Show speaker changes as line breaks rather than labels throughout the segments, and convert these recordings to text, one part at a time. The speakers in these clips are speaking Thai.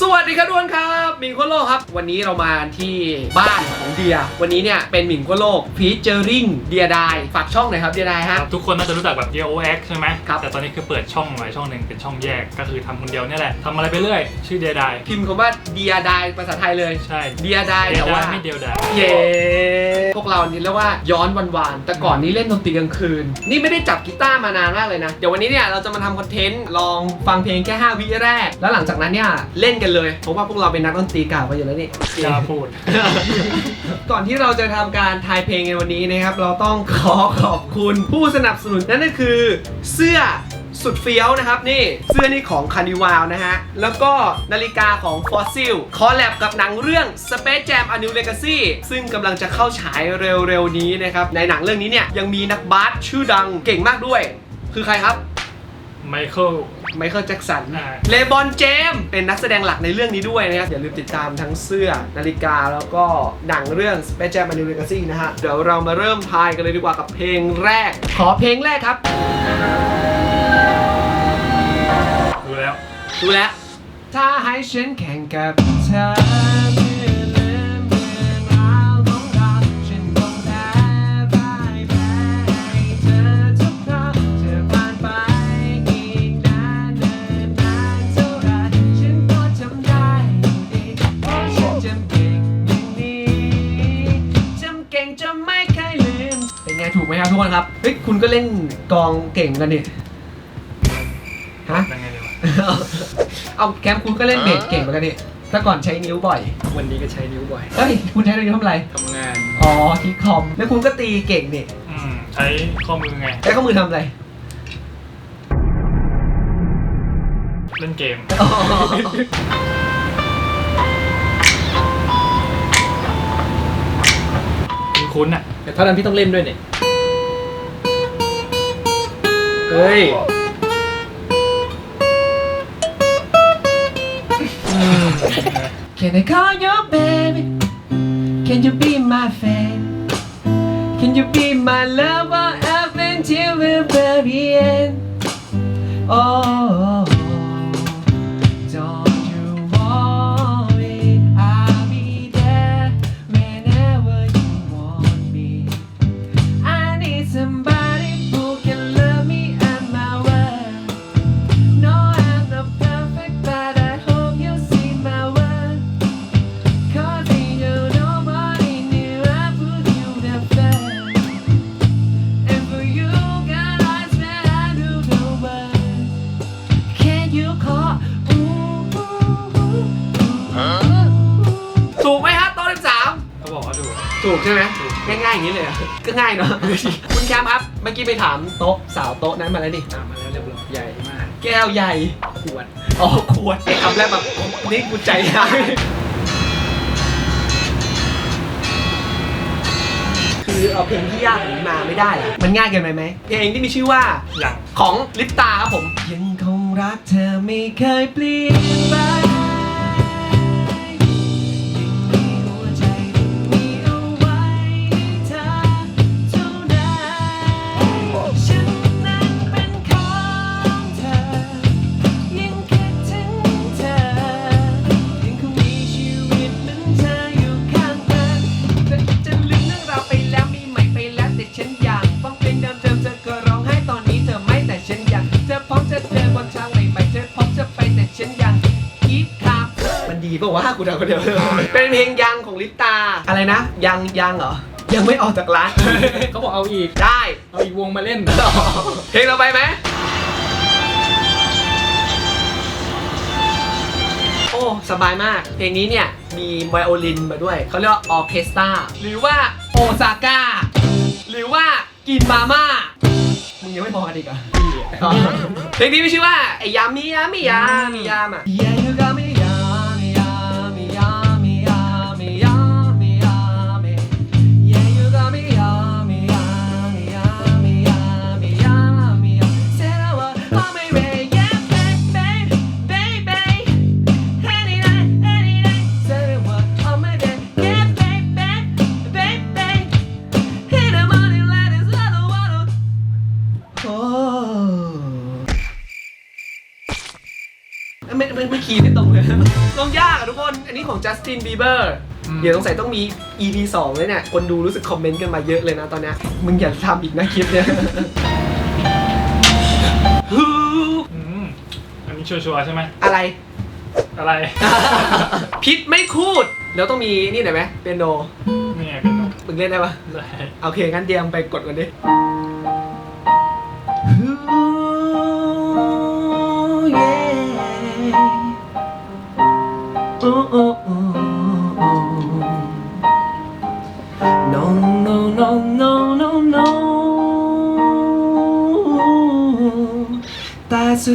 สวัสดีครับทุกคนครับหมิงโคโลกครับ วันนี้เรามาที่บ้านของเดีย วันนี้เนี่ยเป็นหมิงโคโลกฟีเจอริงเดียดายฝากช่องหน่อยครับเดียดายฮะ
ทุกคนน่าจะรู้จักแบบ d o x ใช่ไหม
ครับ
แต่ตอนนี้คือเปิดช่องใหม่ช่องหนึ่งเป็นช่องแยก ก็คือทำคนเดียวเนี่ยแหละทำอะไรไปเรื่อย ชื่อเดียดาย
พิมพ์คำว่าเดียดายภาษาไทยเลย
ใช่
เดียดาย
เดีย
แต่
ดา
ว่า
ยไม่เดียวดาย
เย้พวกเรานี่เรียกว่าย้อนวันวานๆแต่ก่อนนี้เล่นดนตรีกลางคืน นี่ไม่ได้จับกีตาร์มานานมากเลยนะ เดี๋ยววันนี้เนี่ยเราจะมาทำคอนเทนต์ลองฟังเพลงแค่ 5 วิแรก แล้วหลังจากนั้นเนี่ยเล่นกันเลย เพราะว่าพวกเราเป็นนักดนตรีเก่ากันอยู่แล้วนี่
กล้าพูด
ก่อนที่เราจะทำการทายเพลงในวันนี้นะครับ เราต้องขอขอบคุณผู้สนับสนุนนั่นก็คือเสื้อสุดเฟี้ยวนะครับนี่เสื้อนี่ของคานิวาวนะฮะ แล้วก็นาฬิกาของ Fossil คอลแลบกับหนังเรื่อง Space Jam A New Legacy ซึ่งกำลังจะเข้าฉายเร็วๆนี้นะครับ ในหนังเรื่องนี้เนี่ยยังมีนักบาสชื่อดังเก่งมากด้วย คือใครครับ
ไมเคิล
ไมเคิลแจ็กสัน
อ่า
เลบอนเจมส์เป็นนักแสดงหลักในเรื่องนี้ด้วยนะครับ อย่าลืมติดตามทั้งเสื้อนาฬิกาแล้วก็หนังเรื่อง Space Jam A New Legacy นะฮะ เดี๋ยวเรามาเริ่มทายกันเลยดีกว่ากับเพลงแรก ขอเพลงแรกครับ
ดูแล้ว
ดูแล้วถ้าให้ฉันแข่งกับเธอเมื่อ ถูกไหมครับทุกคนครับเฮ้ยคุณก็เล่นกลองเก่งกันนี่ฮะ
ยังไงดีวะ
เอาแคมป์คุณก็เล่นเบสเก่งเหมือนกันนี่แต่ก่อนใช้นิ้วบ่อย
วันนี้ก็ใช้นิ้วบ่อย
เฮ้ย คุณใช้นิ้วทำอะไร
ทำงาน
อ๋อคลิกคอม แล้วคุณก็ตีเก่งนี่
อืม ใช้ข้อมือไง
ใช้ข้อมือทำอะไร
เล่นเกม
อ๋อ
คุ้นๆอะ
แต่เท่านั้นพี่ต้องเล่นด้วยเนี่ย เฮ้ย
Can I call you baby Can you be my fan Can you be my lover up until the very end Oh นี้เลยเหรอก็ง่ายเนาะ คุณแคมป์ครับ เมื่อกี้ไปถามโต๊ะสาวโต๊ะนั้นมาแล้วนี่
ตามมาแล้วเรียบร้อยใหญ่มาก
แก้วใหญ่
ขวด
อ๋อขวดไอ้คำแรกแบบนี่กูใจร้ายคือเอาเพลงที่ยากอย่างนี้มาไม่ได้เหรอมันง่ายเกินไปไหม เพลงที่มีชื่อว่า
อย่าง
ของลิปตาครับผม ยังคงรักเธอไม่เคยเปลี่ยนไป มันดีป่าวะกูเดาคนเดียวเป็นเพลงยังของลิปตา อะไรนะ ยังยังเหรอ ยังไม่ออกจากร้าน
เขาบอกเอาอีก
ได้
เอาอีกวงมาเล่น
เพลงเราไปไหมโอ้ สบายมาก เพลงนี้เนี่ย มีไวโอลินมาด้วย เขาเรียกว่าออร์เคสตราหรือว่าโอซาก้า หรือว่ากินมาม่า มึงยังไม่พอกันอีกเหรอเพลงนี้มีชื่อว่าไอ้ยามิยามิยามิยามอะยายูกามิยา ไม่ไม่ไม่คีย์ไม่ตรงเลยลองยากอะทุกคน อันนี้ของ Justin Bieber
อืม
เดี๋ยวสงสัยต้องมี EP 2เลยเนี่ย คนดูรู้สึกคอมเมนต์กันมาเยอะเลยนะตอนเนี้ยมึงอย่าทำอีกนะคลิปเนี่ย
อืมอันนี้ชัวร์ๆใช่ไหม
อะไร
อะไร
พิษไม่คูด แล้วต้องมีนี่หน่อยไหมเปียโน
นี่ไงเป็นนก
มึงเล่นได้ปะ
ได้
โอเค งั้นเดียมไปกดกันดิ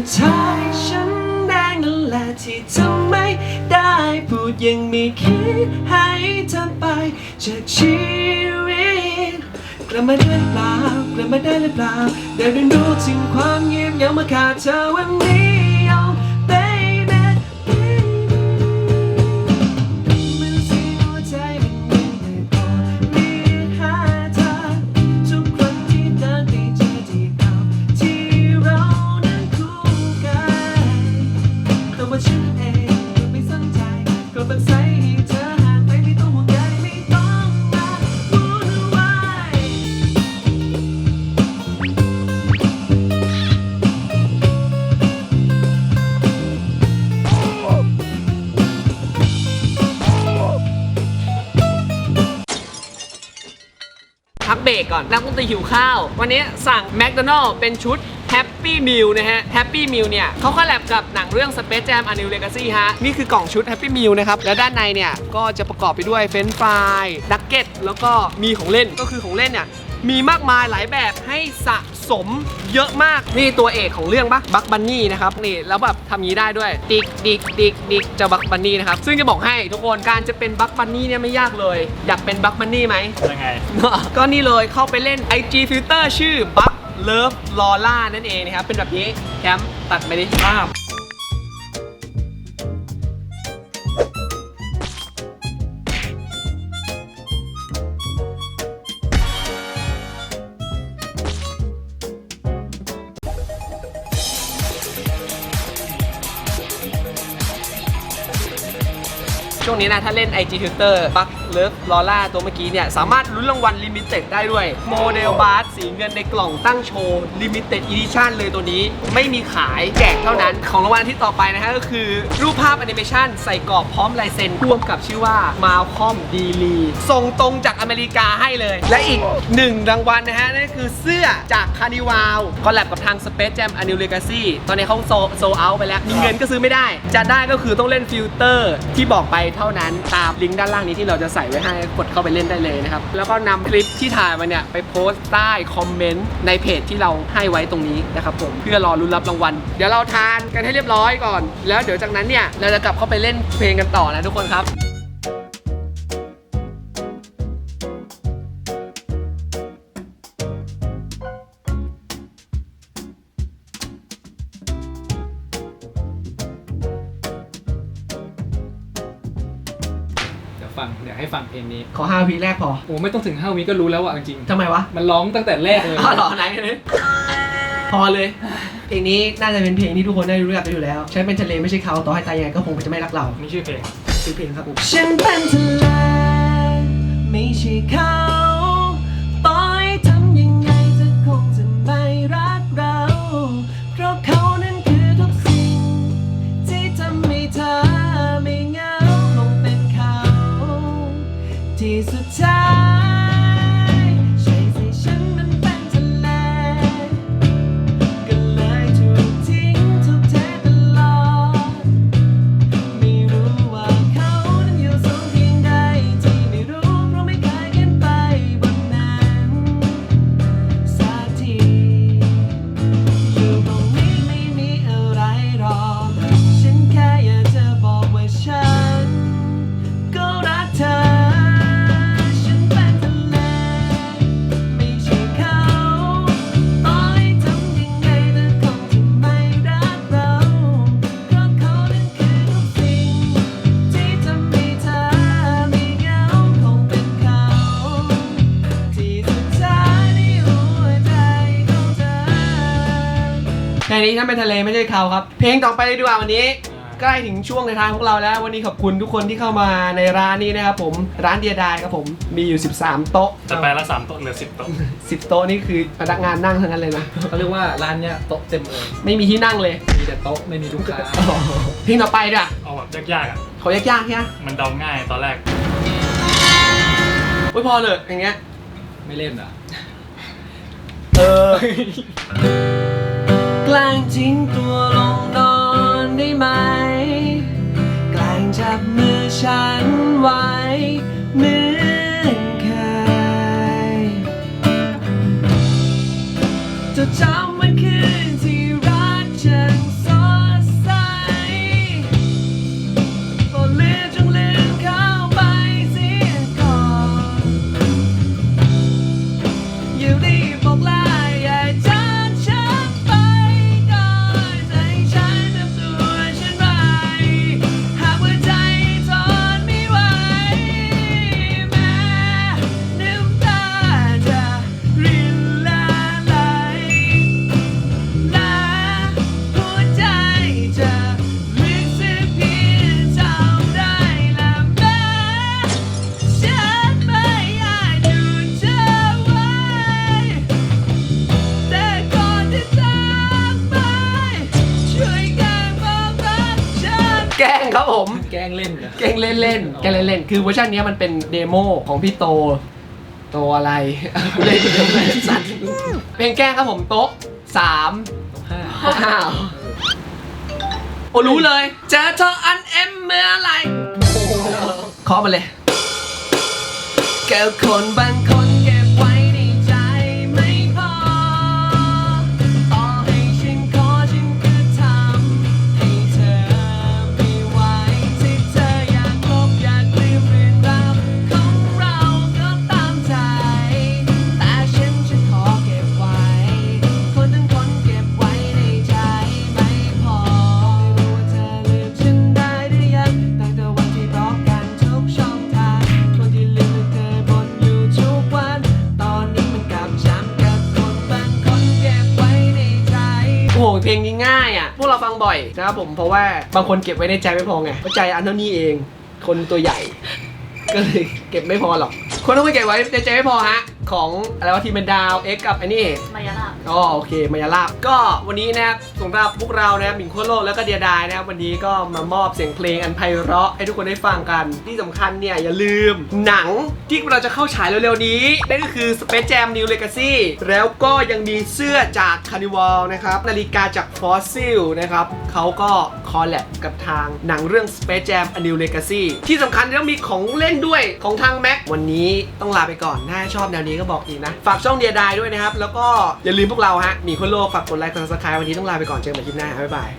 สุดท้ายฉันแดงนั่นแหละที่ทำไม่ได้พูดยังไม่คิดให้เธอไปจากชีวิตกลับมาได้หรือเปล่ากลับมาได้หรือเปล่าได้เรียนรู้ถึงความเงียบเหงามาขาดเธอวันนี้ กก่อน นักดนตรีหิวข้าว วันนี้สั่งแมคโดนัล s เป็นชุด Happy Meal นะฮะ Happy Meal เนี่ยเขาคอลแลบกับหนังเรื่อง Space Jam A New Legacy ฮะ นี่คือกล่องชุด Happy Meal นะครับ แล้วด้านในเนี่ย ก็จะประกอบไปด้วยเฟรนช์ฟรายดักเก็ตแล้วก็มีของเล่นก็คือของเล่นเนี่ยมีมากมายหลายแบบให้สะ สมเยอะมาก นี่ตัวเอกของเรื่องปะบักบันนี่นะครับนี่แล้วแบบทำงี้ได้ด้วยดิกดิกดิกดิกจะบักบันนี่นะครับซึ่งจะบอกให้ทุกคนการจะเป็นบักบันนี่เนี่ยไม่ยากเลย อยากเป็นบักบันนี่ไหม
ยังไง
ก็นี่เลยเข้าไปเล่น IG Filter ชื่อ Buck Love Lola นั่นเองนะครับ เป็นแบบนี้แคมป์ตัดไปดิภาพ ช่วงนี้นะ ถ้าเล่น IG Twitter บักเลิฟลอล่าตัวเมื่อกี้เนี่ย สามารถลุ้นรางวัลลิมิเต็ดได้ด้วย โมเดลบาร์สีเงินในกล่องตั้งโชว์ลิมิเต็ดอีดิชั่นเลยตัวนี้ไม่มีขายแจกเท่านั้น ของรางวัลที่ต่อไปนะฮะก็คือ รูปภาพแอนิเมชันใส่กรอบพร้อมลายเซ็นร่วมกับชื่อว่ามาคอมดีลีส่งตรงจากอเมริกาให้เลย และอีกหนึ่งรางวัลนะฮะนั่นคือเสื้อจากคาร์นิวาลคอลแลบกับทาง Space Jam A New Legacy ตอนนี้เขาโซโซเอาไปแล้วมีเงินก็ซื้อไม่ได้ จะได้ก็คือต้องเล่นฟิลเตอร์ที่บอกไปเท่านั้นตามลิงก์ด้านล่างนี้ที่เราจะส่ไว้ให้กดเข้าไปเล่นได้เลยนะครับ แล้วก็นำคลิปที่ถ่ายมาเนี่ยไปโพสต์ใต้คอมเมนต์ในเพจที่เราให้ไว้ตรงนี้นะครับผมเพื่อรอรุ้นรับรางวัลเดี๋ยวเราทานกันให้เรียบร้อยก่อน แล้วเดี๋ยวจากนั้นเนี่ยเราจะกลับเข้าไปเล่นเพลงกันต่อนะทุกคนครับ
ลงนี้
ขอ5วิแรกพอ
โอ้ไม่ต้องถึง 5วิก็รู้แล้วอะจริง
ทำไมวะ
ๆมันร้องตั้งแต่แรกเลย
อ๋อเหรอไหนเลยพอเลย เพลงนี้น่าจะเป็นเพลงที่ทุกคนได้รู้จักกันอยู่แล้ว ฉันเป็นทะเลไม่ใช่เขาต่อให้ตายยังไงก็คงจะไม่รักเรา
นี่ชื่อเพลง
คือเพลงครับฉันเป็นทะเลไม่ใช่เขา ของเธอเพลงนี้ฉันเป็นทะเลไม่ใช่เขาครับ เพลงต่อไปเลยดีกว่าวันนี้
อ่า
ใกล้ถึงช่วงในทางพวกเราแล้ว วันนี้ขอบคุณทุกคนที่เข้ามาในร้านนี้นะครับผมร้านเดียดายครับผมมีอยู่ 13 โต๊ะ
จะไปละสามโต๊ะเหลือสิบโต๊ะ
10 โต๊ะนี่คือพนักงานนั่งทั้งนั้นเลยนะ
เขาเรียกว่าร้านเนี้ยโต๊ะเต็มเลย
ไม่มีที่นั่งเลย
มีแต่โต๊ะไม่มีลูกค้า
เพลงต่อไปด้วย
เอาแบบยากๆอะ
เขายากๆใช่ไหม
มันเดาง่ายตอนแรก
ไม่พอเลยอย่างเงี้ย
ไม่เล่นเหรอ
เออแกล้งทิ้งตัวลงนอนได้ไหมแกล้งจับมือฉันไว้เหมือนเคยจะจำ ล่นเหรอแกล้ง
เล่นเล่
นๆแกล้งเล่นเล่นๆคือเวอร์ชันเนี้ยมันเป็นเดโมของพี่โต โตอะไรกูเล่นเดโมสัตว์เพลงแกล้งครับผมโต๊ะสาม
โต๊ะห้า
โต๊ะห้าโอ้รู้เลยเจอเธออันเอ็มเมื่อไหรเคาะมาเลยแก้วคนบางคน ลงนี้ง่ายอะ พวกเราฟังบ่อยนะครับผมเพราะว่าบางคนเก็บไว้ในใจไม่พอไงเพราะใจอันเท่านี้เอง คนตัวใหญ่ ก็เลยเก็บไม่พอหรอก คนต้องไปเก็บไว้ในใจไม่พอฮะ ของอะไรว่าทีมเป็นดาวเอ็กกับไอ้นี่
มายาลาบ
อ๋อโอเคมายาลาบก็วันนี้นะครับสำหรับพวกเรานะครับหมิงโคโลแล้วก็เดียดายนะครับวันนี้ก็มามอบเสียงเพลงอันไพเราะให้ทุกคนได้ฟังกันที่สำคัญเนี่ย อย่าลืมหนังที่เราจะเข้าฉายเร็วๆนี้ นั่นก็คือ Space Jam New Legacy แล้วก็ยังมีเสื้อจาก Carnival นะครับนาฬิกาจาก Fossil นะครับเขาก็คอลแลบกับทางหนังเรื่อง Space Jam A New Legacy ที่สำคัญต้องมีของเล่นด้วยของทาง Mac วันนี้ต้องลาไปก่อนถ้าชอบแนวนี้ก็บอกอีกนะ ฝากช่องเดียดายด้วยนะครับ แล้วก็อย่าลืมพวกเราฮะ มีคนโลกฝากกดไลค์กดซับสไครต์วันนี้ต้องลาไปก่อนเจอกันใหม่คลิปหน้า บ๊ายบาย